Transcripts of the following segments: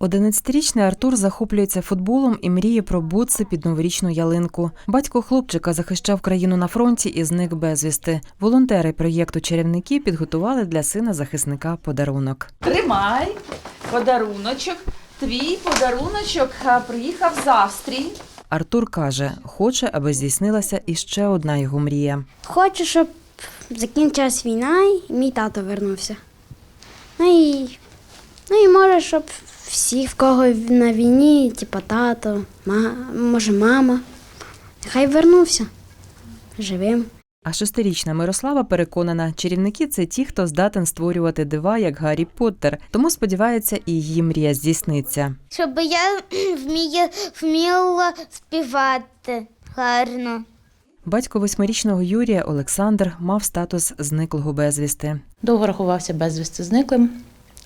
11-річний Артур захоплюється футболом і мріє про бутси під новорічну ялинку. Батько хлопчика захищав країну на фронті і зник безвісти. Волонтери проєкту Чарівники підготували для сина захисника подарунок. Тримай подаруночок. Твій подаруночок приїхав з Австрії. Артур каже, хоче, аби здійснилася іще одна його мрія. Хочу, щоб закінчилась війна і мій тато вернувся. Ну і, ну і може, щоб всі, в кого на війні, типу тато, ма, може мама, нехай вернувся живим. А шестирічна Мирослава переконана, чарівники це ті, хто здатен створювати дива, як Гаррі Поттер. Тому сподівається, і її мрія здійсниться. щоб я вміє, вміла співати гарно. Батько восьмирічного Юрія Олександр мав статус зниклого безвісти. Довго рахувався безвісти зниклим.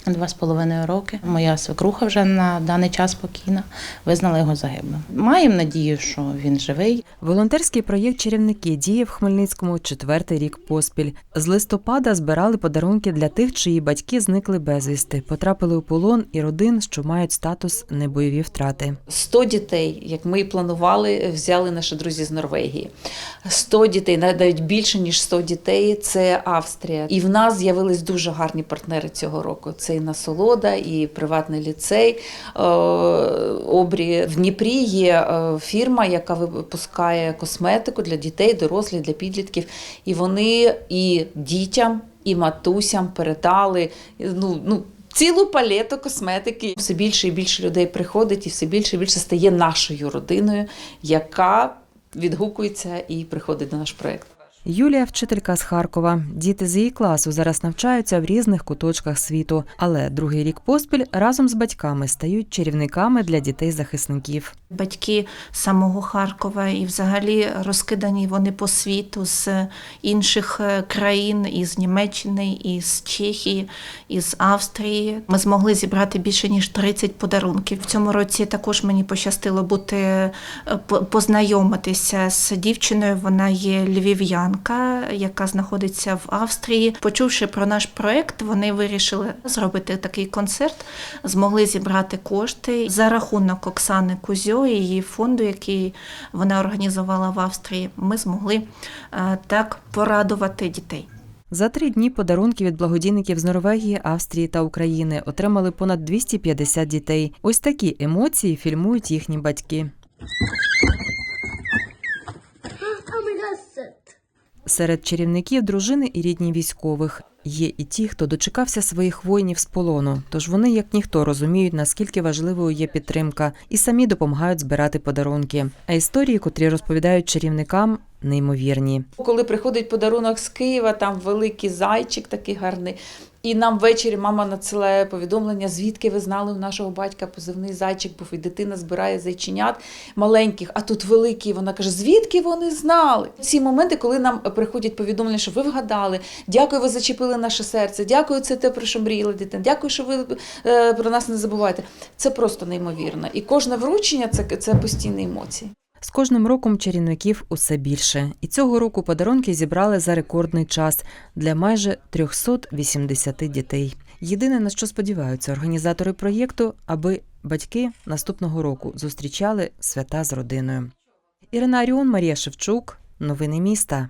Два з половиною роки. Моя свекруха вже на даний час спокійна, визнала його загиблим. Маємо надію, що він живий. Волонтерський проєкт Чарівники діє в Хмельницькому четвертий рік поспіль. З листопада збирали подарунки для тих, чиї батьки зникли безвісти, потрапили у полон і родин, що мають статус небойові втрати. 100 дітей, як ми і планували, взяли наші друзі з Норвегії. 100 дітей, навіть більше ніж 100 дітей це Австрія. І в нас з'явились дуже гарні партнери цього року. Це і насолода, і приватний ліцей е, обрі. В Дніпрі є е, фірма, яка випускає косметику для дітей, дорослих, для підлітків. І вони і дітям, і матусям передали. Ну, ну, Цілу палету косметики все більше і більше людей приходить, і все більше і більше стає нашою родиною, яка відгукується і приходить до наш проект. Юлія вчителька з Харкова. Діти з її класу зараз навчаються в різних куточках світу, але другий рік поспіль разом з батьками стають чарівниками для дітей-захисників. Батьки самого Харкова і взагалі розкидані вони по світу з інших е, країн, із Німеччини, із Чехії, із Австрії. Ми змогли зібрати більше ніж 30 подарунків. В цьому році також мені пощастило бути е, познайомитися з дівчиною. Вона є львів'янка, яка знаходиться в Австрії. Почувши про наш проект, вони вирішили зробити такий концерт, змогли зібрати кошти за рахунок Оксани Кузьо і її фонду, який вона організувала в Австрії. Ми змогли е, так порадувати дітей. За три дні подарунки від благодійників з Норвегії, Австрії та України отримали понад 250 дітей. Ось такі емоції фільмують їхні батьки. Серед чарівників дружини і рідні військових. Є і ті, хто дочекався своїх воїнів з полону, тож вони, як ніхто, розуміють, наскільки важливою є підтримка, і самі допомагають збирати подарунки. А історії, котрі розповідають чарівникам, неймовірні. Коли приходить подарунок з Києва, там великий зайчик такий гарний. І нам ввечері мама надсилає повідомлення, звідки ви знали у нашого батька позивний зайчик був, і дитина збирає зайченят маленьких, а тут великий. Вона каже, звідки вони знали? Ці моменти, коли нам приходять повідомлення, що ви вгадали, дякую, ви зачепили наше серце, дякую, це те, про що мріяла дитина, дякую, що ви е, про нас не забуваєте. Це просто неймовірно. І кожне вручення це, це постійні емоції. З кожним роком чарівників усе більше, і цього року подарунки зібрали за рекордний час для майже 380 дітей. Єдине на що сподіваються організатори проєкту, аби батьки наступного року зустрічали свята з родиною. Ірина Аріон, Марія Шевчук, новини міста.